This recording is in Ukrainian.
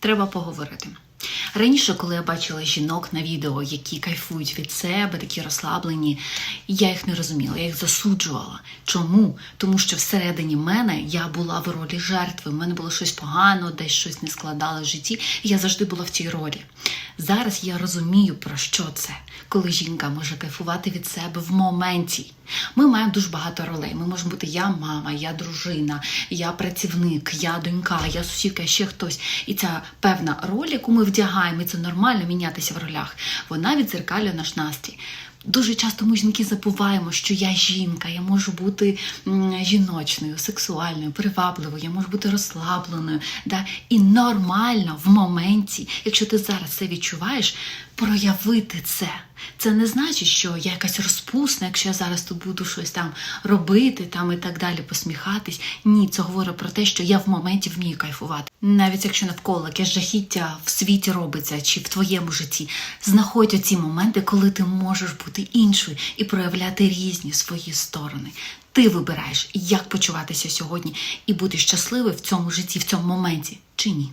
треба поговорити. Раніше, коли я бачила жінок на відео, які кайфують від себе, такі розслаблені, я їх не розуміла, я їх засуджувала. Чому? Тому що всередині мене я була в ролі жертви. В мене було щось погано, десь щось не складало в житті. І я завжди була в цій ролі. Зараз я розумію, про що це, коли жінка може кайфувати від себе в моменті. Ми маємо дуже багато ролей. Ми можемо бути я мама, я дружина, я працівник, я донька, я сусідка, ще хтось. І ця певна роль, яку ми вдягаємо, і це нормально мінятися в ролях, вона відзеркалює наш настрій. Дуже часто ми жінки забуваємо, що я жінка, я можу бути жіночною, сексуальною, привабливою, я можу бути розслабленою. Да? І нормально в моменті, якщо ти зараз це відчуваєш, проявити це. Це не значить, що я якась розпусна, якщо я зараз тут буду щось там робити там і так далі, посміхатись. Ні, це говорить про те, що я в моменті вмію кайфувати. Навіть якщо навколо якесь жахіття в світі робиться чи в твоєму житті, знаходь оці моменти, коли ти можеш бути іншою і проявляти різні свої сторони. Ти вибираєш, як почуватися сьогодні і бути щасливий в цьому житті, в цьому моменті чи ні.